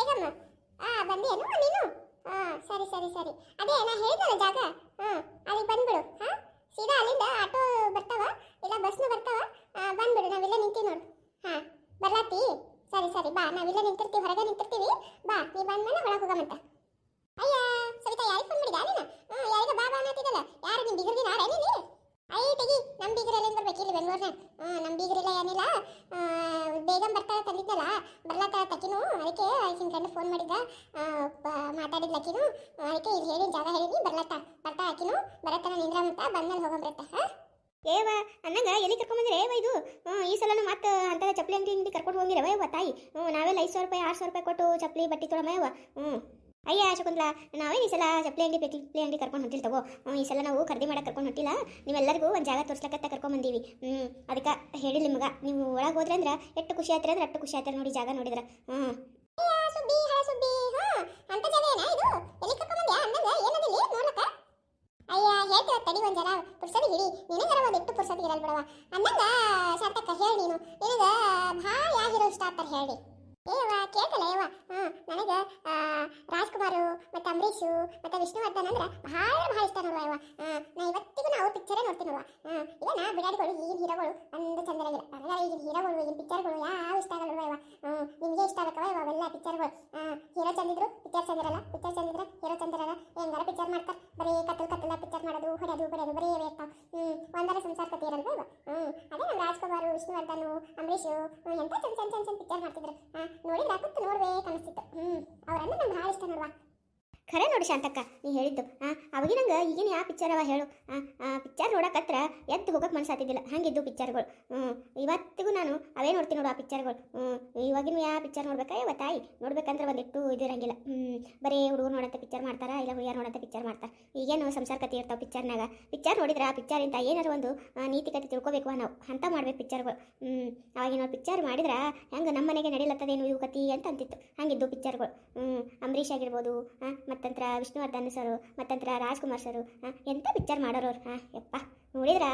ಬೇಗಮ್ಮ. ಆ ಬಂದೇನು ನೀನು? ಹಾ ಸರಿ ಸರಿ ಸರಿ. ಅದೇ ನಾನು ಹೇಳಿದಲ್ಲ ಜಾಗ? ಹಾ ಅಲ್ಲಿಗೆ ಬಂದ್ಬಿಡು. ಹಾ? ಸೀದಾ ಅಲ್ಲಿಂದ ಆಟೋ ಬರ್ತಾವ? ಇಲ್ಲ ಬಸ್ನು ಬರ್ತಾವ? ಬಂದ್ಬಿಡು ನಾವಿಲ್ಲೇ ನಿಂತೀವಿ ನೋಡು. ಹಾ ಬರ್ಲಾತಿ ಸರಿ ಸರಿ, ಬಾ. ನಾವಿಲ್ಲೇ ನಿಂತಿರ್ತೀವಿ, ಹೊರಗೆ ನಿಂತಿರ್ತೀವಿ. ಬಾ, ನೀ ಬಂದ್ಮೇಲೆ ಒಳಗೆ ಹೋಗಮಂತ ಅಯ್ಯ, ಸವಿತಾ, ಯಾರಿಗೆ ಫೋನ್ ಮಾಡಿದ ನೀನು? ಹಾ ಯಾರಿಗೆ ಬಾ ಬಾ ಅನ್ನತ್ತಿದ್ದಲ್ಲ ಯಾರು ನಿಮ್ಮ ಬಿಗರ್ದಿ ಯಾರೇ ನೀನು? ಅಯ್ಯ ತೆಗಿ. ನಮ್ಮ ಬೀಗರೆಲ್ಲ ಬರ್ಬೇಕು? ಇಲ್ಲಿ ಬೆಂಗಳೂರಿನ. ಹಾ ನಮ್ಮ ಬೀಗರೆಲ್ಲ ಏನಿಲ್ಲ. ಬೇಗಂ ಬರ್ತಾಳೆ ತಂದಿದ್ದಲ್ಲ ಬರ್ಲಾತಾಳ ತಕಿನು. ಅದಕ್ಕೆ ಫೋನ್ ಮಾಡಿದ್ದ. ಮಾತಾಡಿದ್ಲ ಆಕಿನು ಅದಕ್ಕೆ ಇಲ್ಲಿ ಹೇಳಿ ಜಾಗ ಹೇಳಿನಿ ಬರ್ಲತ್ತ. ಬರ್ತಾ ಆಕಿನು. ಬರತ್ತನ ನಿಂದ್ರಮಂತ, ಬಂದ್ಮೇಲೆ ಹೋಗಂಬ್ರತ್ತ ಹಾ? ಏವ ಅನ್ನಂಗ ಎಲ್ಲಿ ಕರ್ಕೊಂಬಂದ್ರೆ ಏವ ಇದು? ಈ ಸಲನು ಮತ್ತೆ ಅಂತ ಚಪ್ಪಲಿ ಅಂಗಡಿ ಅಂಗಡಿ ಕರ್ಕೊಂಡು ಹೋಗಿರವ ಯವ್ವ ತಾಯಿ? ನಾವೆಲ್ಲ ಐದು ಸಾವಿರ ರೂಪಾಯಿ, ಆರು ಸಾವಿರ ರೂಪಾಯಿ ಕೊಟ್ಟು ಚಪ್ಪಲಿ, ಬಟ್ಟೆ ತೊಗೊಳಮ್ಮ ಯವ್ವ ಹ್ಞೂ ಅಯ್ಯ, ಶಕುಂತಲ ನಾವೇ ಈ ಸಲ ಚಪ್ಪಲಿ ಅಂಗಡಿ ಚಪ್ಪಲಿ ಅಂಗಡಿ ಕರ್ಕೊಂಡು ಹೊಂಟಿಲ್ಲ ತಗೋ? ಈ ಸಲ ನಾವು ಖರೀದಿ ಮಾಡಕ್ಕೆ ಕರ್ಕೊಂಡು ಹೊಂಟಿಲ್ಲ. ನೀವೆಲ್ಲರಿಗೂ ಒಂದು ಜಾಗ ತೋರ್ಸ್ಲಕತ್ತ ಕರ್ಕೊಂಬಂದೀವಿ ಹ್ಞೂ ಅದಕ್ಕೆ ಹೇಳಿಲ್ಲ ನಿಮಗೆ. ನೀವು ಒಳಗೆ ಹೋದ್ರೆ ಅಂದ್ರೆ ಎಷ್ಟು ಖುಷಿ ಆಯ್ತಾರೆ ಅಂದ್ರೆ ಅಷ್ಟು ಖುಷಿ ಆಯ್ತಾರೆ ನೋಡಿ ಜಾಗ ನೋಡಿದ್ರೆ. ಹ್ಞೂ ತಡಿ ಒಂದ್ ಜನ ಪುರ್ಸದಿ ಹಿಡಿ ನಿನಗರ ಒಂದ್ ಇಟ್ಟು ಪುರ್ಸದಿ ಇರಲ್ ಬಿಡವ ಅಂದಂಗ ಶಾಂತಕ್ಕ ಹೇಳಿ ನೀನು. ನಿನಗ ಭಾಳ ಯಾಗಿರೋ ಇಷ್ಟ ಆಗ್ತಾರ ಹೇಳಿ ಏವ ಕೇಳ್ತಲ್ಲ ಏವ ನನಗೆ ರಾಜ್ಕುಮಾರು ಮತ್ತೆ ಅಂಬರೀಷು ಮತ್ತೆ ವಿಷ್ಣುವರ್ಧನ್ ಅಂದ್ರೆ ಭಾಳ ಭಾಳ ಇಷ್ಟ ನೋಡುವ ಇವ ನಾ ಇವತ್ತಿಗೂ ನಾವು ಪಿಕ್ಚರೇ ನೋಡ್ತೀನಿ ನೋಡುವ ಈಗ ನಾ ಬಿಡಾಡಿಗಳು ಈಗಿನ ಹೀರೋಗಳು ಅಂದ ಚಂದರಾಗಿಲ್ಲ ನನಗೆ ಈಗಿನ ಹೀರೋಗಳು, ಈಗಿನ ಪಿಕ್ಚರ್ಗಳು ಯಾವ ಇಷ್ಟ ಆಗಲ್ಲ ಇವ ನಿಮಗೆ ಇಷ್ಟ ಆಗಕ್ಕವ ಇವ ಅವೆಲ್ಲ ಪಿಕ್ಚರ್ಗಳು ಹೀರೋ ಚಂದಿದ್ರು ಪಿಕ್ಚರ್ ಚಂದಿರಲ್ಲ ಪಿಕ್ಚರ್ ಚಂದಿದ್ರೆ ಹೀರೋ ಚಂದಿರಲ್ಲ ಹೆಂಗಾರ ಪಿಕ್ಚರ್ ಮಾಡ್ತಾರೆ. ರಾಜ್ಕುಮಾರ್ ಅಂಬರೀಶು ಎಂತ ಚಂದ ಚಂದ ಚಂದ ಪಿಕ್ಚರ್ ಮಾಡ್ತಿದ್ರು. ನೋಡಿದ್ರೆ ಕುತ್ತು ನೋಡ್ಬೇಕು ಅನಿಸ್ತಿತ್ತು ಹ್ಮ್ ಅವ್ರಂದ್ರೆ ನಂಗೆ ಭಾಳ ಇಷ್ಟ ನೋಡುವ. ಖರೆ ನೋಡಿ ಶಾಂತಕ್ಕ ನೀ ಹೇಳಿದ್ದು. ಹಾಂ ಅವಾಗಿನಂಗೆ ಈಗಿನ ಯಾವ ಪಿಕ್ಚರ್ ಅವ ಹೇಳು. ಆ ಪಿಕ್ಚರ್ ನೋಡಕತ್ರ ಎದ್ದು ಹೋಗಕ್ಕೆ ಮನಸ್ಸಾತಿದ್ದಿಲ್ಲ ಹಂಗಿದ್ದು ಪಿಕ್ಚರ್ಗಳು ಹ್ಞೂ ಇವತ್ತಿಗೂ ನಾನು ಅವೇ ನೋಡ್ತೀನಿ ನೋಡು ಆ ಪಿಕ್ಚರ್ಗಳು ಹ್ಞೂ ಇವಾಗಿನ ಯಾವ ಪಿಕ್ಚರ್ ನೋಡ್ಬೇಕಾ? ಯಾವ ತಾಯಿ ನೋಡ್ಬೇಕಂದ್ರೆ ಒಂದಿಟ್ಟು ಇದಿರಂಗಿಲ್ಲ ಹ್ಞೂ ಬರೀ ಹುಡುಗರು ನೋಡಂತ ಪಿಕ್ಚರ್ ಮಾಡ್ತಾರ? ಇಲ್ಲ ಹುಡುಗಿಯರು ನೋಡಂತ ಪಿಕ್ಚರ್ ಮಾಡ್ತಾರೆ ಈಗೇನು ಸಂಸಾರ ಕತೆ ಇರ್ತಾವೆ ಪಿಕ್ಚರ್ನಾಗ ಪಿಕ್ಚರ್ ನೋಡಿದ್ರೆ ಆ ಪಿಕ್ಚರಿಂದ ಏನಾರು ಒಂದು ಆ, ನೀತಿ ಕತೆ ತಿಳ್ಕೊಬೇಕು ನಾವು ಅಂತ ಮಾಡ್ಬೇಕು ಪಿಕ್ಚರ್ಗಳು ಹ್ಞೂ ಅವಾಗಿನ ಪಿಕ್ಚರ್ ಮಾಡಿದ್ರೆ ಹೆಂಗೆ ನಮ್ಮ ಮನೆಗೆ ನಡೀಲತ್ತದೇನು ಇವು ಕತಿ ಅಂತ ಅಂತಿತ್ತು. ಹಂಗಿದ್ದು ಪಿಕ್ಚರ್ಗಳು ಹ್ಞೂ ಅಂಬರೀಷ್ ಆಗಿರ್ಬೋದು ಹಾಂ ಮತ್ತಂತ್ರ ವಿಷ್ಣುವರ್ಧನ್ ಸರು, ಮತ್ತಂತ್ರ ರಾಜ್ಕುಮಾರ್ ಸರು ಎಂತ ಪಿಕ್ಚರ್ ಮಾಡೋರು ಹಾಂ ಯಪ್ಪ, ನೋಡಿದ್ರ?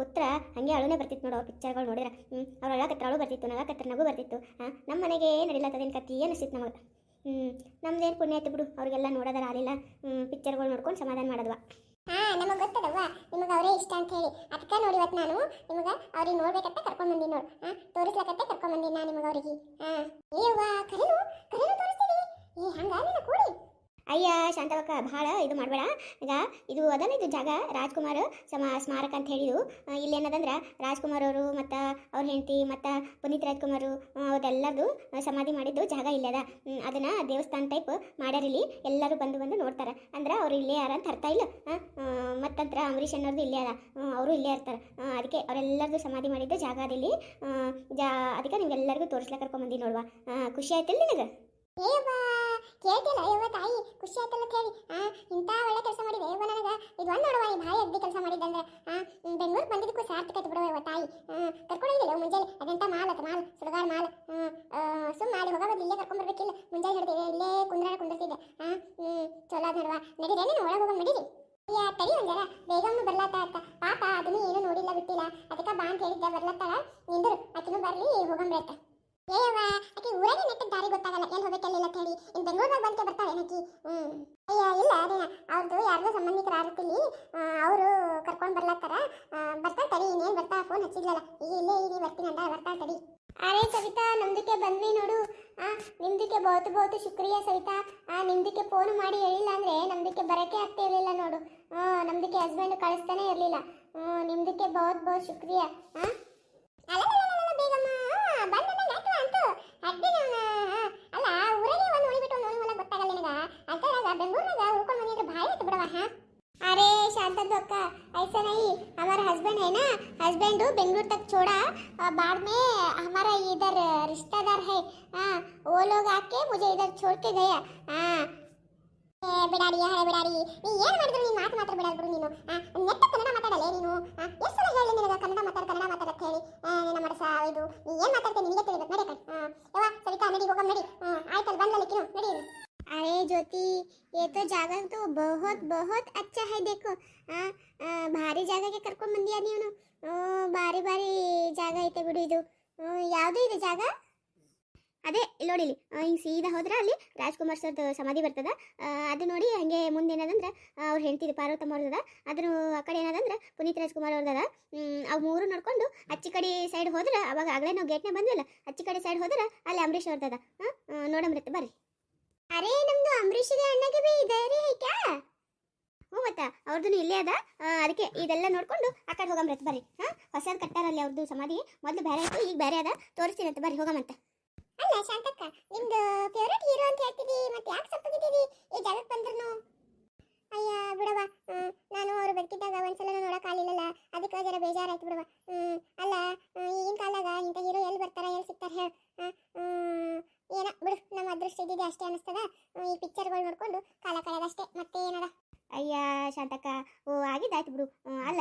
ಕುತ್ರ ಹಂಗೆ ಅಳುನೇ ಬರ್ತಿತ್ತು ನೋಡೋ ಪಿಕ್ಚರ್ಗಳು ನೋಡಿದ್ರ? ಹ್ಞೂ ಅವ್ರು ಅಳಕತ್ರ ಅಳು ಬರ್ತಿತ್ತು, ನಗಕತ್ರ ನಗು ಬರ್ತಿತ್ತು. ಹಾಂ ನಮ್ಮ ಮನೆಗೆ ನಡಿಲತ್ತದೇನು ಕತ್ತಿ ಅನಿಸ್ತಿತ್ತು ನಮಗೆ? ಹ್ಞೂ ನಮ್ದೇನು ಪುಣ್ಯ ಆಯ್ತು ಬಿಡು, ಅವ್ರಿಗೆಲ್ಲ ನೋಡೋದಾರ ಆಲಿಲ್ಲ ಹ್ಞೂ ಪಿಕ್ಚರ್ಗಳು ನೋಡ್ಕೊಂಡು ಸಮಾಧಾನ ಮಾಡೋದ್ವಾ. ಹಾ, ನಮಗೆ ಗೊತ್ತದವ್ವ. ನಿಮಗೆ ಅವರೇ ಇಷ್ಟ ಅಂತ ಹೇಳಿ. ಅದಕ್ಕೆ ನೋಡಿ ಇವತ್ತು ನಾನು, ನಿಮಗೆ ಅವ್ರಿಗೆ ನೋಡ್ಬೇಕಂತ ಕರ್ಕೊಂಡ್ ಬಂದೀನಿ ನೋಡು. ಹಾ ತೋರಿಸ್ಲಕತ್ತೆ ಕರ್ಕೊಂಡ್ ಬಂದೀನಿ ನಾನು ನಿಮಗೆ ಅವರಿಗೆ. ಹಾ ಏವ್ವಾ ಕರೆನು ಕರೆನು ತೋರಿಸ್ತೀವಿ ಏ ಹಂಗ ನೀನು ಕೂಡಿ ಅಯ್ಯ ಶಾಂತವಕ್ಕ ಭಾಳ ಇದು ಮಾಡಬೇಡ. ಈಗ ಇದು ಅದಲ್ಲ ಇದು ಜಾಗ ರಾಜ್ಕುಮಾರ್ ಸಮ ಸ್ಮಾರಕ ಅಂತ ಹೇಳಿದು ಆ, ಇಲ್ಲಿ ಏನದಂದ್ರೆ ರಾಜ್ಕುಮಾರ್ ಅವರು ಮತ್ತು ಅವ್ರ ಹೆಂಡತಿ ಮತ್ತು ಪುನೀತ್ ರಾಜ್ಕುಮಾರ್ ಅವ್ರದ್ದೆಲ್ಲದು ಸಮಾಧಿ ಮಾಡಿದ್ದು ಜಾಗ ಇಲ್ಲದ ಅದನ್ನು ದೇವಸ್ಥಾನ ಟೈಪ್ ಮಾಡ್ಯಾರ ಇಲ್ಲಿ. ಎಲ್ಲರೂ ಬಂದು ಬಂದು ನೋಡ್ತಾರೆ. ಅಂದ್ರೆ ಅವ್ರು ಇಲ್ಲೇ ಯಾರ ಅಂತ ಅರ್ಥ ಇಲ್ಲ. ಮತ್ತಂತ್ರ ಅಂಬರೀಷ್ ಅನ್ನೋರ್ದು ಇಲ್ಲೇ ಅದ. ಅವರು ಇಲ್ಲೇ ಇರ್ತಾರೆ. ಅದಕ್ಕೆ ಅವರೆಲ್ಲರದು ಸಮಾಧಿ ಮಾಡಿದ್ದು ಜಾಗ ಅದಿಲ್ಲಿ ಜಾ ಅದಕ್ಕೆ ನಿಮ್ಗೆಲ್ಲರಿಗೂ ತೋರಿಸ್ಲಕ್ಕೆ ಕರ್ಕೊಂಬಂದಿ ನೋಡುವ. ಖುಷಿ ಆಯ್ತಿಲ್ಲ ನಿನಗೆ? ಏವ್ವ? ಕೇಳ್ತಿಲ್ಲ ಯವ್ವ ತಾಯಿ? ಖುಷಿ ಆಯ್ತಲ್ಲ ಕೇಳಿ ಆ, ಇಂಥ ಒಳ್ಳೆ ಕೆಲಸ ಮಾಡಿದೆ ಯವ್ವ ನನಗೆ? ಇದು ಒಂದು ನೋಡುವ ಈ ಭಾರಿ ಅಗ್ದಿ ಕೆಲಸ ಮಾಡಿದ್ದಂದ್ರೆ ಆ ಬೆಂಗಳೂರು ಬಂದಿದ್ದಕ್ಕೂ ಸಾರ್ಥಕತೆ ಬಿಡುವ ತಾಯಿ. ಕರ್ಕೊಂಡಿದ್ದಿಲ್ಲ ಮುಂಜಾನೆ? ಅದೆಂತ ಮಾಲ್ ಅದು, ಮಾಲ್? ಸುಡುಗಾರ ಮಾಲ್. ಸುಮ್ಮ ಮಾಡಿ ಹೋಗೋ ಇಲ್ಲೇ ಕರ್ಕೊಂಡ್ಬರ್ಬೇಕಿಲ್ಲ ಮುಂಜಾನೆ ಹಿಡ್ದಿವೆ ಇಲ್ಲೇ ಕುಂದ್ರಾಡ ಕುಂದಿರ್ತಿದ್ದೆ. ಆ ಚಲೋ ಅದ ನೋಡುವ. ನಡೀರಿ ಒಳಗೆ ಹೋಗೋ ನಡೀರಿ. ಅಯ್ಯ, ತಡಿ ಒಂದರ ಬೇಗಮ್ಮ ಬರ್ಲಾತ ಅಕ್ಕ ಪಾಪ, ಅದನ್ನು ಏನು ನೋಡಿಲ್ಲ, ಬಿಟ್ಟಿಲ್ಲ. ಅದಕ್ಕೆ ಬಾ ಅಂತ ಹೇಳಿದ್ದೆ, ಬರ್ಲತ್ತಾಳ. ನಿಂದ್ರು, ಆಕಿನೂ ಬರ್ಲಿ ಹೋಗಂಬ್ರತ್ತ ಏಯವ್ವ ಆಕಿ ಊರಾಗೆ ನೆಟ್ಟ ದಾರಿ ಗೊತ್ತಾಗಲ್ಲ ಎಲ್ಲಿ ಹೋಗ್ಬೇಕಲ್ಲ ಅಂತ ಹೇಳಿ ಇನ್ ಬೆಂಗಳೂರಾಗ ಬಂದ್ಕೆ ಬರ್ತಾಳೆ ಏನಕಿ ಹ್ಮ್ ಅಯ್ಯ ಇಲ್ಲ ಅದೇನ ಅವ್ರದ್ದು ಯಾರ್ದೋ ಸಂಬಂಧಿಕರ ಆರತಿಲಿ ಅವರು ಕರ್ಕೊಂಡ್ ಬರ್ಲತ್ತಾರ ಆ, ಬರ್ತಾಳ ತಡಿ ಇನ್ನೇನ್ ಬರ್ತಾ ಫೋನ್ ಹಚ್ಚಿದ್ಲಲ್ಲ ಈಗ ಇಲ್ಲೇ ಇದೀನಿ ಬರ್ತೀನಿ ಅಂದ ಬರ್ತಾಳ ತಡಿ ಅರೆ ಸವಿತಾ, ನಮ್ದಕ್ಕೆ ಬಂದ್ವಿ ನೋಡು. ಆ, ನಿಮ್ದಕ್ಕೆ ಬಹುತ ಬಹುತ್ ಶುಕ್ರಿಯ ಸವಿತಾ. ಆ, ನಿಮ್ದಕ್ಕೆ ಫೋನ್ ಮಾಡಿ ಹೇಳಿಲ್ಲ ಅಂದ್ರೆ ನಮ್ದಕ್ಕೆ ಬರಕ್ಕೆ ಆಗ್ತಾ ಇರ್ಲಿಲ್ಲ ನೋಡು. ಆ, ನಮ್ದಕ್ಕೆ ಹಸ್ಬೆಂಡ್ ಕಳಿಸ್ತಾನೆ ಇರ್ಲಿಲ್ಲ. ನಿಮ್ದಕ್ಕೆ ಬಹುತ್ ಬಹುತ್ ಶುಕ್ರಿಯ. ಆ ಅಲಲಲಲಲ ಬೇಗಮ್ಮ ಬಂದಂಗ ಆಯ್ತು ಅಂತು ಅಡ್ಡಿನ ಅಲ್ಲ ಊರಿಗೆ ಒಂದು ಉಳಿಬಿಟ್ಟು ನೋಡಿ ಹೊಲ ಗೊತ್ತಾಗಲ್ಲ ನಿನಗ ಅಂತರಾಗ ಬೆಂಗಳೂರಾಗ ಉಳ್ಕೊಂಡು ಬಂದಿದ್ರೆ ಭಾಳ ಆಯ್ತು ಬಿಡವ ಹಾ अरे शांता अक्का ऐसा नहीं हमारा हस्बैंड है ना हस्बैंड बेंगलुरु तक छोड़ा और बाद में हमारा इधर रिश्तेदार है हाँ वो लोग आके मुझे इधर छोड़ के गया हाँ ಏ ಬಿಡಾಡಿ ಹಳೆ ಬಿಡಾಡಿ ನೀ ಏನ್ ಮಾಡಿದ್ರು ನೀನ್ ಮಾತು ಮಾತ್ರ ಬಿಡಲ್ ಬಿಡು ನೀನು ಆ, ನೆಟ್ಟ ಕನ್ನಡ ಮಾತಾಡಲೇ ನೀನು ಆ, ಎಷ್ಟ್ ಸಲ ಹೇಳಿ ನಿನಗ ಕನ್ನಡ ಮಾತಾಡ ಕನ್ನಡ ಮಾತಾಡತ್ ಹೇಳಿ ಆ, ನಿನ್ನ ಮಡಸ ಇದು ನೀ ಏನ್ ಮಾತಾಡ್ತೀನಿ ನಿನಗೆ ತಿಳಿಬೇಕು ನಡಿ ಕಣ್ ಯವ್ವ ಸವಿತಾ ನಡಿ ಹೋಗಮ್ ನಡಿ ಆ, ಆಯ್ತಲ್ಲ ಬಂದಲ್ಲ ಕಿನು ನಡಿ अरे ज्योति ये तो ಜಾಗ तो बहुत बहुत अच्छा है देखो ಆ, ಆ, ಭಾರಿ ಜಾಗಕ್ಕೆ ಕರ್ಕೊಂಡ್ ಬಂದಿಯಾ ನೀನು ಆ, ಭಾರಿ ಭಾರಿ ಜಾಗ ಐತೆ ಬಿಡು ಇದು ಆ, ಯಾವ್ದು ಇದು ಜಾಗ ಅದೇ ಇಲ್ಲಿ ನೋಡಿ ಇಲ್ಲಿ ಹಿಂಗೆ ಸೀದಾ ಹೋದ್ರೆ ಅಲ್ಲಿ ರಾಜ್ಕುಮಾರ್ ಸರ್ದು ಸಮಾಧಿ ಬರ್ತದ ಆ, ಅದು ನೋಡಿ ಹಂಗೆ ಮುಂದೆ ಏನದಂದ್ರೆ ಅವ್ರ ಹೆಂಡತಿ ಪಾರ್ವತಮ್ಮ ಅವ್ರದದ ಅದ್ರ ಆ ಕಡೆ ಏನದಂದ್ರೆ ಪುನೀತ್ ರಾಜ್ಕುಮಾರ್ ಅವ್ರದದ ಅವು ಮೂರು ನೋಡ್ಕೊಂಡು ಅಚ್ಚಿ ಕಡೆ ಸೈಡ್ ಹೋದ್ರೆ ಅವಾಗ ಆಗಲೇ ನಾವು ಗೇಟ್ನೇ ಬಂದ್ವಲ್ಲ ಅಚ್ಚಿ ಕಡೆ ಸೈಡ್ ಹೋದ್ರೆ ಅಲ್ಲಿ ಅಂಬರೀಷ್ ಅವ್ರದದ ನೋಡಂಬ್ರತ್ತೆ ಬರ್ರಿ ಅರೇ, ನಮ್ದು ಅಂಬರೀಷ್ಗೆ ಅಣ್ಣಗೆ ಬಿ ಇದೆ ರೀ ಐಕ್ಯಾ ಹ್ಞೂ ಮತ್ತ ಅವ್ರದ್ದು ಇಲ್ಲೇ ಅದ. ಅದಕ್ಕೆ ಇದೆಲ್ಲ ನೋಡ್ಕೊಂಡು ಆ ಕಡೆ ಹೋಗಂಬ್ರತ್ ಬರ್ರಿ. ಹಾ, ಹೊಸದ್ ಕಟ್ಟಾರಲ್ಲಿ ಅವ್ರದ್ದು ಸಮಾಧಿ. ಮೊದಲು ಬೇರೆ ಇತ್ತು ಈಗ ಬೇರೆ ಅದ. ತೋರಿಸ್ತೀನಿ ಅಂತ ಬರ್ರಿ ಅಂತ. ಅಲ್ಲ ಶಾಂತಕ್ಕ, ನಿಮ್ದು ಫೇವ್ರೇಟ್ ಹೀರೋ ಅಂತ ಹೇಳ್ತೀವಿ, ಮತ್ತೆ ಯಾಕೆ ಸಪ್ಪಗಿದ್ದೀರಿ ಈ ಜಾಗಕ್ಕೆ ಬಂದ್ರು ಅಯ್ಯ ಬಿಡವ ಹ್ಮ್, ನಾನು ಅವ್ರು ಬದುಕಿದ್ದಾಗ ಒಂದ್ಸಲ ನೋಡಕ್ ಆಗ್ಲಿಲ್ಲಲ್ಲ ಅದಕ್ಕೆ ಜರ ಬೇಜಾರಾಯ್ತು ಬಿಡವ ಹ್ಮ್, ಅಲ್ಲ ಹ್ಮ್, ಈಗಿನ ಕಾಲಾಗ ಇಂಥ ಹೀರೋ ಎಲ್ಲಿ ಬರ್ತಾರ ಎಲ್ಲಿ ಸಿಗ್ತಾರ ಹೇಳ ಏನ ಬಿಡು ನಮ್ಮ ಅದೃಷ್ಟ ಇದ್ದಿದೆ ಅಷ್ಟೇ ಅನಿಸ್ತದ ಹ್ಮ್, ಈ ಪಿಕ್ಚರ್ಗಳು ನೋಡ್ಕೊಂಡು ಕಾಲ ಕಳೆದಷ್ಟೇ ಮತ್ತೆ ಏನದ ಅಯ್ಯ ಶಾಂತಕ್ಕ ಆಗಿದ್ದಾಯ್ತು ಬಿಡು. ಅಲ್ಲ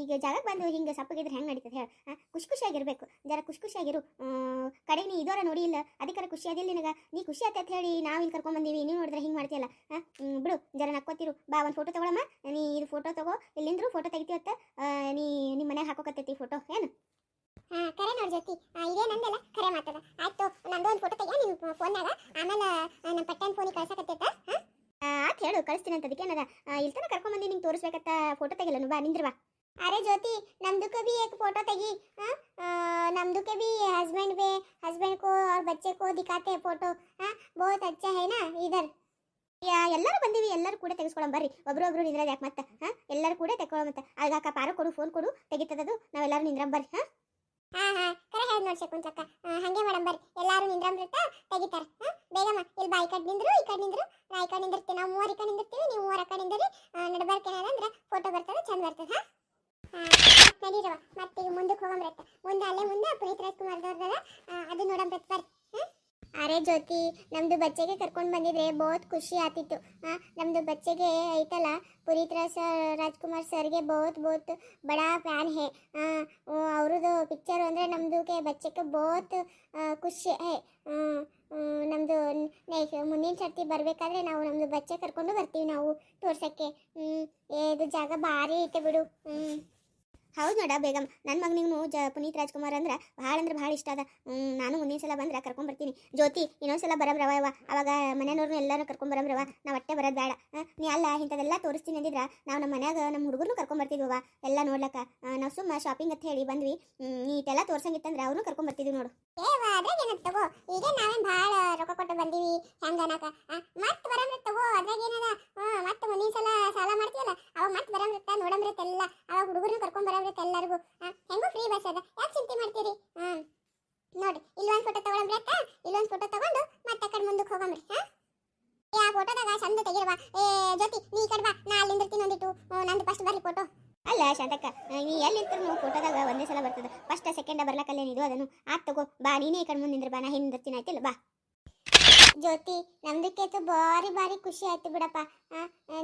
ಈಗ ಜಾಗಕ್ಕೆ ಬಂದು ಹಿಂಗೆ ಸಪ್ಪಗಿದ್ರೆ ಹೆಂಗೆ ನಡೀತದೆ ಹೇಳ. ಖುಷಿ ಖುಷಿಯಾಗಿರ್ಬೇಕು. ಜರ ಖುಷಿ ಖುಷಿಯಾಗಿರು. ಕಡೆ ನೀ ಇದೋರ ನೋಡಿ ಇಲ್ಲ. ಅದಕ್ಕೆ ಖುಷಿ ಅದಿಲ್ಲ ನಿನಗ. ನೀ ಖುಷಿ ಆತ ಹೇಳಿ ನಾವು ಇಲ್ಲಿ ಕರ್ಕೊಂಡ್ ಬಂದೀವಿ. ನೀವು ನೋಡಿದ್ರೆ ಹಿಂಗೆ ಮಾಡ್ತೀಯಲ್ಲ. ಬಿಡು. ಜರ ನಕ್ಕೋತಿರು. ಬಾ, ಒಂದು ಫೋಟೋ ತಗೊಳಮ್ಮ. ನೀ ಇದು ಫೋಟೋ ತಗೋ. ಇಲ್ಲಿಂದ್ರೂ ಫೋಟೋ ತೆಗಿತೀವತ್ತ ನೀ ನಿಮ್ಮ ಮನೆಗೆ ಹಾಕೋಕತ್ತೈತಿ ಫೋಟೋ ಏನು? ಹಾ ಕರೆ ನೋಡಿ ಜ್ಯೋತಿ. ಇದೇ ಕರೆ ಮಾತದ. ಆಯ್ತು, ನಂದು ಒಂದು ಫೋಟೋ ತೆಗಿಯ ನಿಮ್ಮ ಫೋನ್ನಾಗ ಆಮೇಲೆ ನಮ್ಮ ಪಟ್ಟನ್ ಫೋನಿಗೆ ಕಳ್ಸಕತ್ತೈತ? ಆತ್ ಹೇಳು, ಕಳಿಸ್ತೀನಿ ಅಂತ. ಅದಕ್ಕೆ ಏನದ ಇಲ್ಲಿ ಕರ್ಕೊಂಡ್ ಕರ್ಕೊಂಬಂದು ನಿಂಗೆ ತೋರಿಸ್ಬೇಕಂತ ಫೋಟೋ ತೆಗಿಲ್ಲ ಬಾ ನಿಂದ್ರವಾ ಅರೆ ಜ್ಯೋತಿ, ನಮ್ದು ಭಿ ಏಕ ಫೋಟೋ ತೆಗಿ ನಮ್ದುಕ್ಕೆ ಭೀ ಹಸ್ಬೆಂಡ್ ಬೇ ಹಸ್ಬೆಂಡ್ ಕೋ ಅವ್ರ ಬಚ್ಚೆ ಕೋ ದಿಖಾತೆ ಫೋಟೋ ಹಾಂ ಬಹುತ್ ಅಚ್ಚ ಹೇನಾ, ಇದರ್. ಎಲ್ಲರೂ ಬಂದೀವಿ, ಎಲ್ಲರೂ ಕೂಡ ತೆಗೆಸ್ಕೊಳಂ, ಬರ್ರಿ. ಒಬ್ರು ನಿಂದ್ರದ ಯಾಕೆ ಮತ್ತೆ ಹಾಂ ಎಲ್ಲರೂ ಕೂಡ ತೆಕ್ಕೊಳ್ಳೋ ಮತ್ತೆ. ಅದಕ್ಕೆ ಪಾರು ಕೊಡು ಫೋನ್ ಕೊಡು, ತೆಗಿತದದು, ನಾವೆಲ್ಲರೂ ನಿಂದ್ರ, ಬರ್ರಿ, ಹಾಂ? ಹಾ ಹಾ. ಕರೆ ಹೇಳಿ ನೋಡಿ ಶಕುಂತಕ್ಕ. ಹಂಗೆ ಮೇಡಮ್ ಬರ್ರಿ. ಎಲ್ಲಾರು ನಿಂದ್ರಂಬಿರ್ತ ತೆಗಿತಾರ. ಬೇಗಮ್ಮ ಇಲ್ಲಿ ಬಾಯಿ ಕಡೆ ನಿಂದ್ರು, ಈ ಕಡೆ ನಿಂದ್ರು. ನಾ ಈ ಕಡೆ ನಿಂದಿರ್ತೀನಿ, ನಾವು ಮೂವರು ಈ ಕಡೆ ನಿಂದಿರ್ತೀವಿ, ನೀವು ಮೂವರ ಕಡೆ ನಿಂದಿರಿ. ನಡಬರ್ಕೆ ಅಂದ್ರೆ ಫೋಟೋ ಬರ್ತದೆ, ಚಂದ ಬರ್ತದೆ, ಹಾ. ನಡೀರವ ಮತ್ತೆ ಈಗ ಮುಂದಕ್ಕೆ ಹೋಗಂಬ್ರತ್ತ ಮುಂದೆ ಅಲ್ಲೇ ಮುಂದೆ ಪುನೀತ್ ರಾಜ್ಕುಮಾರ್ದವ್ರದಲ್ಲ ಅದು ನೋಡಂಬ್ರತ್ ಬರ್ರಿ ಅರೆ ಜ್ಯೋತಿ ನಮ್ದು ಬಚ್ಚೆಗೆ ಕರ್ಕೊಂಡು ಬಂದಿದ್ರೆ ಬಹುತ್ ಖುಷಿ ಆತಿತ್ತು. ಹಾ ನಮ್ದು ಬಚ್ಚೆಗೆ ಐತಲ್ಲ ರಾಜ್ ಸರ್ ರಾಜ್ಕುಮಾರ್ ಸರ್ಗೆ ಬಹುತ್ ಬಹುತ್ ಬಡಾ ಫ್ಯಾನ್ ಹೇ. ಅವ್ರದ್ದು ಪಿಕ್ಚರ್ ಅಂದರೆ ನಮ್ಮದು ಬಚ್ಚಕ್ಕೆ ಬಹುತ್ ಆ, ಖುಷಿ ಹೇ. ನೆಕ್ಸ್ಟ್ ಮುಂದಿನ ಸರ್ತಿ ಬರಬೇಕಾದ್ರೆ ನಾವು ನಮ್ಮದು ಬಚ್ಚೆ ಕರ್ಕೊಂಡು ಬರ್ತೀವಿ ನಾವು ತೋರ್ಸಕ್ಕೆ. ಇದು ಜಾಗ ಭಾರಿ ಐತೆ ಬಿಡು. ಹ್ಮ್. ಹೌದು ನೋಡ ಬೇಗಮ್ ನನ್ನ ಮಗನಿಗೂ ಜ ಪುನೀತ್ ರಾಜ್ಕುಮಾರ್ ಅಂದ್ರೆ ಭಾಳ ಅಂದ್ರೆ ಭಾಳ ಇಷ್ಟ ಅದ. ನಾನು ಮುಂದಿನ ಸಲ ಬಂದ್ರೆ ಕರ್ಕೊಂಡ್ ಬರ್ತೀನಿ. ಜ್ಯೋತಿ ಇನ್ನೊಂದ್ಸಲ ಬರಬ್ರವ ಯವ್ವ. ಅವಾಗ ಮನೆಯವ್ರನ್ನ ಎಲ್ಲರೂ ಕರ್ಕೊಂಡ್ ಬರಬ್ರವ ನಾವು ಅಟ್ಟೆ ಬರೋದು ಬೇಡ ನೀ ಅಲ್ಲ, ಇಂಥದೆಲ್ಲ ತೋರಿಸ್ತೀನಿ ಅಂದಿದ್ರ ನಾವು ನಮ್ಮ ಮನ್ಯಾಗ ನಮ್ಮ ಹುಡುಗರು ಕರ್ಕೊಂಡ್ ಬರ್ತಿದ್ವವ ಎಲ್ಲ ನೋಡ್ಲಕ್ಕ. ನಾವು ಸುಮ್ಮ ಶಾಪಿಂಗ್ ಅಂತ ಹೇಳಿ ಬಂದ್ವಿ. ನೀ ಇದೆಲ್ಲ ತೋರ್ಸಂಗಿತ್ತಂದ್ರೆ ಅವ್ರನ್ನೂ ಕರ್ಕೊಂಡ್ ಬರ್ತಿದ್ವಿ ನೋಡು. ತಗೋ? ಈಗ ನಾವೇನ್ ಭಾಳ ರೊಕ್ಕ ಕೊಟ್ಟು ಬಂದೀವಿ. ಹೆಂಗ ಅನ್ನಕ ಮತ್ತೆ ಬರಂದ್ರೆ ತಗೋ. ಅದ್ರಾಗ ಏನದ? ಮತ್ತೆ ಮುಂದಿನ ಸಲ ಸಾಲ ಮಾಡ್ತೀವಲ್ಲ ಅವಾಗ ಮತ್ತೆ ನೋಡಂಬ್ರತ್ತ ಎಲ್ಲ. ಅವಾಗ ಹುಡುಗರ್ನ ಕರ್ಕೊಂಡ್ ಬರಂಬ್ರತ್ತ ಎಲ್ಲರಿಗೂ. ಹೆಂಗೂ ಫ್ರೀ ಬಸ್ ಅದ. ಯಾಕೆ ಚಿಂತೆ ಮಾಡ್ತೀರಿ? ಹ್ಮ್ ನೋಡಿ ಇಲ್ಲೊಂದ್ ಫೋಟೋ ತಗೊಳಂಬ್ರತ್ತ ಇಲ್ಲೊಂದ್ ಫೋಟೋ ತಗೊಂಡು ಮತ್ತೆ ಕಡೆ ಮುಂದಕ್ಕೆ ಹೋಗಂಬ್ರಿ ಹಾ ಆ ಫೋಟೋದಾಗ ಚಂದ ತೆಗಿರುವ. ಏ ಜ್ಯೋತಿ ನೀ ಈ ಕಡೆ ಬಾ. ನಾ ಅಲ್ಲಿಂದಿರ್ತೀನಿ ಒಂದಿಟ್ಟು. ಹ್ಮ್, ನಂದು ಫಸ್ಟ್ ಬರ್ರಿ ಫೋಟೋ ಅಲ್ಲ ಶಾಂತಕ್ಕ ನೀ ಎಲ್ಲಿ ನಿಂತರು ಫೋಟೋದಾಗ ಒಂದೇ ಸಲ ಬರ್ತದ. ಫಸ್ಟ್ ಸೆಕೆಂಡ್ ಬರ್ಲಕ್ಕಲ್ಲೇ ಇದು ಅದನ್ನು. ಆತ್ ತಗೋ. ಬಾ ನೀನೇ ಈ ಕಡೆ ಮುಂದೆ ನಿಂದ್ರ. ಬಾ ನಾ ಹಿಂದೆ ನಿಂದಿರ್ತೀನಿ ಆಯ್ತಿಲ್ಲ? ಬಾ. ಜ್ಯೋತಿ ನಮ್ದಕ್ಕೆ ಭಾರಿ ಭಾರಿ ಖುಷಿ ಆಯ್ತು ಬಿಡಪ್ಪ.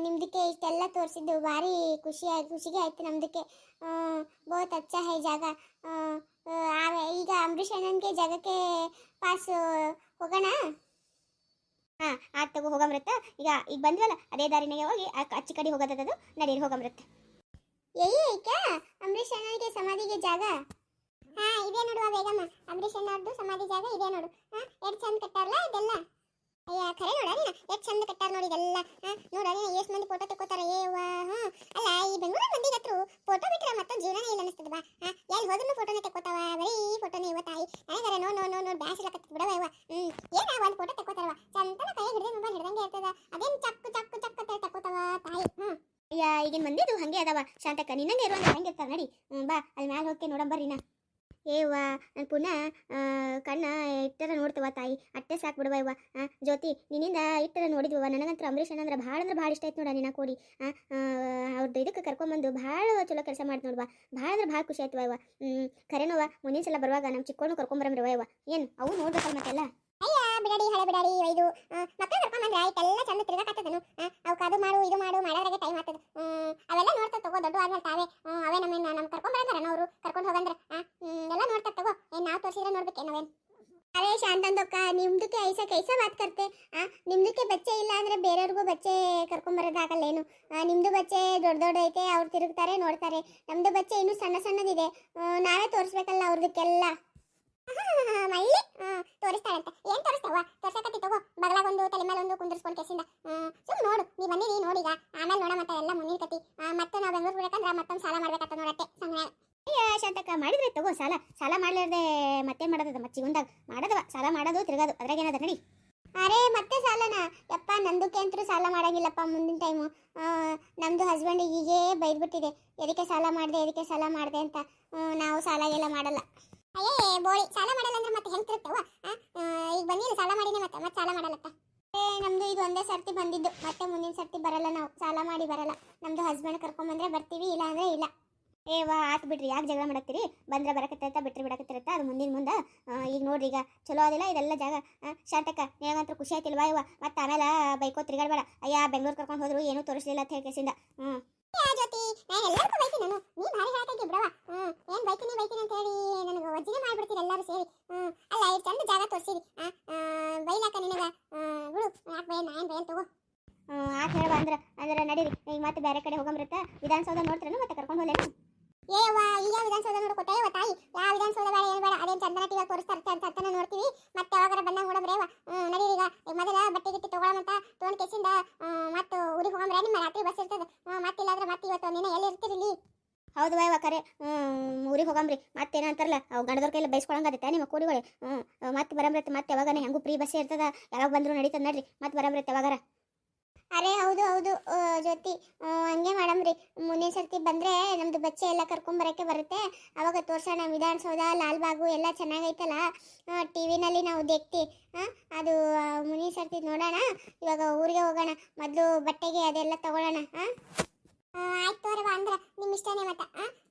ನಿಮ್ದಕ್ಕೆ ಇಷ್ಟೆಲ್ಲ ತೋರಿಸಿದ್ದು ಭಾರಿ ಖುಷಿ ಆಯ್ತು ಖುಷಿಗೆ ಆಯ್ತು ನಮ್ದಕ್ಕೆ. ಬಹುತ್ ಅಚ್ಚ ಹೈ ಜಾಗ. ಈಗ ಅಂಬರೀಷ್ ಅಣ್ಣನ್ಗೆ ಜಾಗಕ್ಕೆ ಪಾಸ್ ಹೋಗೋಣ? ಹಾ ಆಯ್ತು ತಗೋ ಹೋಗಮೃತ. ಈಗ ಈಗ ಬಂದ್ವಲ್ಲ ಅದೇ ದಾರಿನಾಗೆ ಹೋಗಿ ಅಚ್ಚಿ ಕಡೆ ಹೋಗೋದದು ನಡೀರಿ ಹೋಗಮೃತ. ಎಲ್ಲಿ ಐತಾ ಅಂಬರೀಷ್ ಅಣ್ಣನಿಗೆ ಸಮಾಧಿಗೆ ಜಾಗ? ಹಾ ಇದೆ ನೋಡುವ ಬೇಗಮ್ಮ ಅಂಬರೀಷ್ ಅಣ್ಣವ್ರದ್ದು ಸಮಾಧಿ ಜಾಗ ಇದೆ ನೋಡು. ಹಾ ಎರಡು ಚಂದ ಕಟ್ಟಾರಲ್ಲ ಇದೆಲ್ಲ? ಅಯ್ಯ ಖರೆ ನೋಡ ನೀನ ಎಷ್ಟು ಚಂದ ಕಟ್ಟಾರ ನೋಡಿ ಇದೆಲ್ಲ. ನೋಡ ನೀನ ಎಷ್ಟು ಮಂದಿ ಫೋಟೋ ತಗೋತಾರ ಏ, ವಾ ಹಾ ಅಲ್ಲ, ಈ ಬೆಂಗಳೂರು ಮಂದಿ ಹತ್ರ ಫೋಟೋ ಬಿಟ್ರೆ ಮತ್ತೊಂದು ಜೀವನ ಇಲ್ಲ ಅನಿಸ್ತದ ಬಾ ಎಲ್ಲಿ ಹೋದ್ರೂ ಫೋಟೋನೇ ತಗೋತಾವ ಬರೀ ಫೋಟೋನೇ ಇವ ತಾಯಿ ನನಗರ ನೋ ನೋ ನೋ ನೋ ಬ್ಯಾಸಿಲಕತ್ತ ಬಿಡವ ಇವ. ಹ್ಮ್. ಏನ ಒಂದು ಫೋಟೋ ತಗೋತಾರವ ಚಂದನ ಕೈ ಹಿಡಿದು ಮೊಬೈಲ್ ಹಿಡ್ದಂಗೆ ಇರ್ತದ. ಅದೇನ್ ಚಕ್ಕು ಚಕ್ಕು ಚಕ್ಕು ಅಂತ ತಗೋತಾವ ತಾಯಿ. ಹ್ಮ್. ಅಯ್ಯ, ಈಗಿನ ಮಂದಿದು ಹಂಗೆ ಅದಾವ? ಶಾಂತಕ್ಕ ನಿನ್ನಂಗೆ ಇರುವಂಗೆ ಹಂಗೆ ಇರ್ತಾರ ನಡಿ. ಹ್ಞೂ ಬಾ, ಅಲ್ಲಿ ಮ್ಯಾಲ ಹೋಗಿ ನೋಡಂಬರ್ರಿ ನಾ. ಏವ್ವ ನಾನು ಪುನಃ ಕಣ್ಣ ಇಟ್ಟರ ನೋಡ್ತವ ತಾಯಿ. ಅಟ್ಟೆ ಸಾಕ್ ಬಿಡುವ ಇವ ಜ್ಯೋತಿ, ನಿನ್ನಿಂದ ಇಟ್ಟರ ನೋಡಿದ್ವ ನನಗಂತ್ರ ಅಂಬರೀಷ್ ಅಂದ್ರೆ ಭಾಳ ಅಂದ್ರೆ ಭಾಳ ಇಷ್ಟ ಆಯ್ತು ನೋಡ ನಿನ್ನ ಕೋಡಿ ಅವ್ರದ್ದು ಇದಕ್ಕೆ ಕರ್ಕೊಂಬಂದು ಭಾಳ ಚಲೋ ಕೆಲಸ ಮಾಡಿ ನೋಡುವ. ಭಾಳ ಅಂದ್ರೆ ಭಾಳ ಖುಷಿ ಆಯ್ತು ಇವ ಹ್ಮ್ ಖರೇನವ ಮುಂದಿನ ಸಲ ಬರುವಾಗ ನಮ್ಮ ಚಿಕ್ಕೋನು ಕರ್ಕೊಂಬರಮ್ರವ ಇವ ಏನು, ಅವು ನೋಡ್ಬೇಕಲ್ಲ ಮತ್ತೆಲ್ಲ? ಅಯ್ಯ, ಬಿಡಾಡಿ, ಹಳೆ ಬಿಡಾಡಿ ಇದು ಮಕ್ಕಳು ಕರ್ಕೊಂಡ್ ಬಂದ್ರೆ ಆಯ್ತೆಲ್ಲ ಚಂದ ತಿರ್ಗಾಕತ್ತದನು ಅವ್ಕೆ ಅದು ಮಾಡು, ಇದು ಮಾಡು, ಮಾಡೋದ್ರಾಗೆ ಟೈಮ್ ಆಗ್ತದ ಹ್ಮ್, ಅವೆಲ್ಲ ನೋಡ್ತಾ ತಗೋ ದೊಡ್ಡ ಆದ್ಮೇಲೆ ತಾವೇ ಹ್ಮ್, ಅವೇ ನಮ್ಮ ನಮ್ಮ ಕರ್ಕೊಂಡ್ ಬರಂಗಾರ ಅವರು ಕರ್ಕೊಂಡು ಹೋಗಂದ್ರ ಆ, ಹ್ಮ್, ಎಲ್ಲ ನೋಡ್ತಾ ತಗೋ ಏನ್ ನಾವು ತೋರಿಸಿದ್ರೆ ನೋಡ್ಬೇಕೆ ನಾವೇನ್ ಅರೆ ಶಾಂತಂದಕ್ಕ ನಿಮ್ದಕ್ಕೆ ಐಸ ಕೈಸ ಮಾತು ಕರ್ತೆ ಆ ನಿಮ್ದಕ್ಕೆ ಬಚ್ಚೆ ಇಲ್ಲ ಅಂದ್ರೆ ಬೇರೆಯವ್ರಿಗೂ ಬಚ್ಚೆ ಕರ್ಕೊಂಡ್ ಬರೋದಾಗಲ್ಲೇನು ಆ, ನಿಮ್ದು ಬಚ್ಚೆ ದೊಡ್ಡ ದೊಡ್ಡ ಐತೆ ಅವ್ರು ತಿರುಗ್ತಾರೆ ನೋಡ್ತಾರೆ ನಮ್ದು ಬಚ್ಚೆ ಇನ್ನೂ ಸಣ್ಣ ಸಣ್ಣದಿದೆ ಆ, ನಾವೇ ತೋರಿಸ್ಬೇಕಲ್ಲ ಅವ್ರದಕ್ಕೆಲ್ಲ. ಮಳ್ಳಿ ತೋರಿಸ್ತಾಳಂತೆ. ಏನ್ ತೋರಿಸ್ತಾವ? ತೋರ್ಸಕತ್ತಿ ತಗೋ. ಬಗಲಾಗೊಂದು ತಲೆ ಮೇಲೆ ಒಂದು ಕುಂದಿರ್ಸ್ಕೊಂಡು ಕೆಸಿಂದ. ಸುಮ್ ನೋಡು. ನೀ ಬಂದಿರಿ ನೋಡಿಗ ಆಮೇಲೆ ನೋಡ ಮತ್ತೆ ಎಲ್ಲ ಮುಂದಿನ ಕತಿ ಮತ್ತೆ ನಾವು ಬೆಂಗಳೂರು ಬಿಡಕಂದ್ರ ಮತ್ತೊಂದು ಸಾಲ ಮಾಡ್ಬೇಕತ್ತ ನೋಡತ್ತೆ ಅಯ್ಯ ಶಾಂತಕ್ಕ ಮಾಡಿದ್ರೆ ತಗೋ ಸಾಲ. ಸಾಲ ಮಾಡ್ಲಾರ್ದೆ ಮತ್ತೆ ಮಾಡೋದದ ಮಚ್ಚಿ ಜೀವನದಾಗ ಮಾಡೋದವ. ಸಾಲ ಮಾಡೋದು, ತಿರ್ಗೋದು. ಅದ್ರಾಗ ಏನದ ನಡಿ. ಅರೆ, ಮತ್ತೆ ಸಾಲನ? ಯಪ್ಪ, ನಂದಕ್ಕೆ ಅಂತೂ ಸಾಲ ಮಾಡಂಗಿಲ್ಲಪ್ಪ ಮುಂದಿನ ಟೈಮು ನಮ್ದು ಹಸ್ಬೆಂಡ್ ಈಗೇ ಬೈದ್ಬಿಟ್ಟಿದೆ. ಎದಕ್ಕೆ ಸಾಲ ಮಾಡಿದೆ, ಎದಕ್ಕೆ ಸಾಲ ಮಾಡಿದೆ ಅಂತ. ನಾವು ಸಾಲ ಎಲ್ಲ ಮಾಡಲ್ಲ. ಅಯ್ಯೇ, ಬೋಳಿ, ಸಾಲ ಮಾಡಲ್ಲ ಅಂದ್ರೆ ಮತ್ತೆ ಹೆಂಗೆ ತಿರುಗ್ತಾವ? ಈಗ ಬಂದಿಲ್ಲ, ಸಾಲ ಮಾಡಿನೇ ಮತ್ತೆ ಮತ್ತೆ ಸಾಲ ಮಾಡಲ್ಲಪ್ಪ. ನಮ್ದು ಇದು ಒಂದೇ ಸರ್ತಿ ಬಂದಿದ್ದು. ಮತ್ತೆ ಮುಂದಿನ ಸರ್ತಿ ಬರಲ್ಲ ನಾವು. ಸಾಲ ಮಾಡಿ ಬರಲ್ಲ. ನಮ್ದು ಹಸ್ಬೆಂಡ್ ಕರ್ಕೊಂಬಂದ್ರೆ ಬರ್ತೀವಿ ಇಲ್ಲ ಅಂದ್ರೆ ಇಲ್ಲ. ಏ ವಾ ಆತ್ ಬಿಡ್ರಿ. ಯಾಕೆ ಜಗಳ ಮಾಡತ್ತೀರಿ ಬಂದ್ರೆ ಬರಕತ್ತಿರತ್ತ ಬಿಟ್ರಿ ಬಿಡಕತ್ತಿರತ್ತ ಅದು ಮುಂದಿನ ಮುಂದೆ. ಈಗ ನೋಡ್ರಿ ಈಗ ಚಲೋ ಅದಿಲ್ಲ ಇದೆಲ್ಲ ಜಾಗ. ಶಾಂತಕ್ಕ ನಿನಗಂತೂ ಖುಷಿ ಆಯ್ತಿಲ್ವಾ ಇವ? ಮತ್ತೆ ಆಮೇಲೆ ಬೈಕೋ ತಿರ್ಗಾಡ್ಬೇಡ. ಅಯ್ಯ ಬೆಂಗ್ಳೂರ್ ಕರ್ಕೊಂಡು ಹೋದ್ರು ಏನೂ ತೋರಿಸಲಿಲ್ಲ ಅಂತ ಹೇಳ್ಕೇಸಿಂದ. ಹ್ಞೂ ಜ್ಯೋತಿ ನಾನು ಎಲ್ಲರಿಗೂ ಬೈತೀನಿ ನಾನು. ನೀ ಭಾರಿ ಹೇಳಕತ್ತಿ ಬಿಡವ ಹ್ಮ್. ಏನು ಬೈತೀನಿ ಬೈತೀನಿ ಅಂತ ಹೇಳಿ ನನಗೆ ವಜ್ಜಿನ ಮಾಡ್ಬಿಡ್ತೀರಿ ಎಲ್ಲರೂ ಸೇರಿ. ಹ್ಮ್. ಅಲ್ಲ ಇದು ಚಂದ ಜಾಗ ತೋರಿಸಿರಿ. ಬೈಲಾಕ ನಿನಗ. ಗುಳು ಯಾಕೆ ಬೈ ನಾನು ಬೈಯಲ್ ತಗೋ. ಆತ್ ಹೇಳುವ ಅಂದ್ರೆ ಅಂದ್ರೆ ನಡೀರಿ. ಈಗ ಮತ್ತೆ ಬೇರೆ ಕಡೆ ಹೋಗಂಬ್ರತ್ತ. ವಿಧಾನಸೌಧ ನೋಡ್ತಾರೇನು? ಮತ್ತೆ ಕರ್ಕೊಂಡು ಹೋಗ್ಲೇನು? ಏವ ಈಗ ವಿಧಾನಸೌಧ ನೋಡ್ಕೊಟ್ಟೆ ಯವ್ವ ತಾಯಿ. ಯಾವ ವಿಧಾನಸೌಧ ಬೇಡ, ಏನು ಬೇಡ, ಅದೇನು ಚಂದನ ಟಿವಿ ತೋರಿಸ್ತಾರೆ, ಚಂದ, ಚಂದನ ನೋಡ್ತೀವಿ. ಮತ್ತೆ ಯಾವಾಗಾರ ಬಂದಾಗ ನೋಡಬ್ರೇವ ಹ್ಮ್, ನಡೀರಿ ಈಗ. ಈಗ ಮೊದಲ ಬಟ್ಟೆ ಗಿಟ್ಟಿ ತಗೊಳಮಂತ ತೋನ್ ಕೆಸಿಂದ ಮತ್ತೆ ಊರಿಗೆ ಹೋಗಂಬ್ರೆ ನಿಮ್ಮ ರಾತ್ರಿ ಬಸ್ ಇರ್ತದೆ. ಮತ್ತೆ ಇಲ್ಲಾಂದ್ರೆ ಮತ್ತೆ ಇವತ್ತು ನೀನು ಎಲ್ಲಿ ಇರ್ತೀರಿ ಇಲ್ಲಿ? ಹೌದು ಬಾಯ್ ಕರೆ ಊರಿಗೆ ಹೋಗಂಬ್ರಿ ಮತ್ತೇನ ಅಂತಾರಲ್ಲ, ಅವು ಗಂಡದವ್ರ ಕೈಲಿ ಬೈಸ್ಕೊಳಂಗತ್ತೆ ನಿಮ್ಮ ಕೂಡಿಗಳು. ಹ್ಞೂ ಮತ್ತೆ ಬರಂಬ್ರತ್ತೆ ಮತ್ತೆ ಯಾವಾಗನೇ ಹೆಂಗೂ ಫ್ರೀ ಬಸ್ ಇರ್ತದ. ಯಾವಾಗ ಬಂದ್ರು ನಡೀತದ ನಡ್ರಿ. ಮತ್ತೆ ಬರಂಬ್ರತ್ತೆ ಯಾವಾಗಾರ ಅರೆ, ಹೌದು ಹೌದು. ಜ್ಯೋತಿ ಹಂಗೆ ಮಾಡಮ್ರಿ ಮುಂದಿನ ಸರ್ತಿ ಬಂದ್ರೆ ನಮ್ಮದು ಬಚ್ಚೆ ಎಲ್ಲ ಕರ್ಕೊಂಬರಕ್ಕೆ ಬರುತ್ತೆ. ಅವಾಗ ತೋರ್ಸೋಣ. ವಿಧಾನಸೌಧ, ಲಾಲ್ಬಾಗು ಎಲ್ಲ ಚೆನ್ನಾಗೈತಲ್ಲ? ಟಿ ವಿನಲ್ಲಿ ನಾವು ದೇಖ್ತಿ ಅದು ಮುನಿ ಸರ್ತಿ ನೋಡೋಣ. ಇವಾಗ ಊರಿಗೆ ಹೋಗೋಣ. ಮೊದಲು ಬಟ್ಟೆಗೆ ಅದೆಲ್ಲ ತಗೊಳ್ಳೋಣ. ಆಯ್ತು ತೋರವ ಅಂದ್ರೆ ನಿಮ್ಮ ಇಷ್ಟನೇ ಮತ್ತ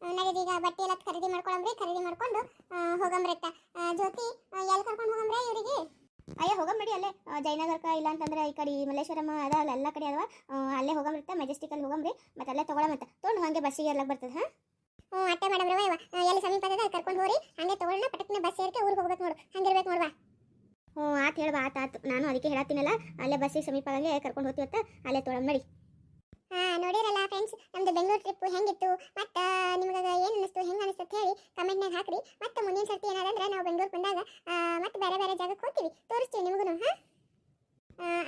ನನಗೀಗ ಬಟ್ಟೆ ಎಲ್ಲ ಖರೀದಿ ಮಾಡ್ಕೊಳಂಬ್ರಿ. ಖರೀದಿ ಮಾಡ್ಕೊಂಡು ಹೋಗಂಬ್ರತ್ತ ಜ್ಯೋತಿ ಎಲ್ಲಿ ಕರ್ಕೊಂಡು ಹೋಗಂಬ್ರೆ ಇವರಿಗೆ? ಅಯ್ಯ ಹೋಗಂಬಿಡಿ ಅಲ್ಲೇ. ಜಯನಗರ್ಕ ಇಲ್ಲ ಅಂತಂದ್ರೆ ಈ ಕಡೆ ಮಲ್ಲೇಶ್ವರಮ್ಮ ಅದ ಅಲ್ಲ ಎಲ್ಲ ಕಡೆ ಅದಾವ. ಅಲ್ಲೇ ಮೆಜೆಸ್ಟಿಕ್ ಮೆಜೆಸ್ಟಿಕಲ್ಲಿ ಹೋಗಂಬ್ರಿ ಮತ್ತೆ ಅಲ್ಲೇ ತಗೊಳಮಂತ ತೊಗೊಂಡು ಹಂಗೆ ಬಸ್ಸಿಗೆ ಎಲ್ಲ ಬರ್ತದೆ ಹಾಂ? ಹ್ಞೂ ಅಟ್ಟೆ ಮೇಡಮ್ ರವ ಎಲ್ಲಿ ಸಮೀಪ ಅದ ಕರ್ಕೊಂಡು ಹೋಗ್ರಿ ಹಂಗೆ ತೊಗೊಳ್ಳೋಣ ಪಟಕ್ನ ಬಸ್ ಏರಿಕೆ ಊರಿಗೆ ಹೋಗ್ಬೇಕು ನೋಡು. ಹಂಗಿರ್ಬೇಕು ನೋಡ್ವಾ. ಹ್ಞೂ ಆತು ಹೇಳುವ ಆತ ಆತು. ನಾನು ಅದಕ್ಕೆ ಹೇಳತ್ತೀನಲ್ಲ ಅಲ್ಲೇ ಬಸ್ಸಿಗೆ ಸಮೀಪ ಆಗಂಗೆ ಕರ್ಕೊಂಡು ಹೋಗ್ತೀವತ್ತ ಅಲ್ಲೇ ತೊಗೊಳಮ್ ನಡಿ. ಹಾ ನೋಡಿರಲ್ಲ ಫ್ರೆಂಡ್ಸ್ ನಮ್ದು ಬೆಂಗಳೂರು ಟ್ರಿಪ್ ಹೆಂಗಿತ್ತು? ಮತ್ತು ನಿಮ್ಗೆ ಏನು ಅನಿಸ್ತು ಹೆಂಗೆ ಅನಿಸ್ತು ಅಂತ ಹೇಳಿ ಕಮೆಂಟ್ನಾಗ ಹಾಕ್ರಿ. ಮತ್ತು ಮುಂದಿನ ಸರ್ತಿ ಏನಾದಂದ್ರೆ ನಾವು ಬೆಂಗಳೂರು ಬಂದಾಗ ಮತ್ತು ಬೇರೆ ಬೇರೆ ಜಾಗಕ್ಕೆ ಹೋಗ್ತೀವಿ. ತೋರಿಸ್ತೀವಿ ನಿಮಗೂ ಹಾಂ?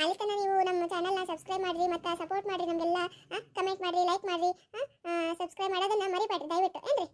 ಅಲ್ಲಿ ನೀವು ನಮ್ಮ ಚಾನಲ್ನ ಸಬ್ಸ್ಕ್ರೈಬ್ ಮಾಡಿರಿ, ಮತ್ತು ಸಪೋರ್ಟ್ ಮಾಡಿರಿ ನಮಗೆಲ್ಲ ಕಮೆಂಟ್ ಮಾಡಿರಿ ಲೈಕ್ ಮಾಡಿರಿ ಸಬ್ಸ್ಕ್ರೈಬ್ ಮಾಡೋದನ್ನು ಮರಿಬೇಡ್ರಿ ದಯವಿಟ್ಟು, ಏನ್ರಿ?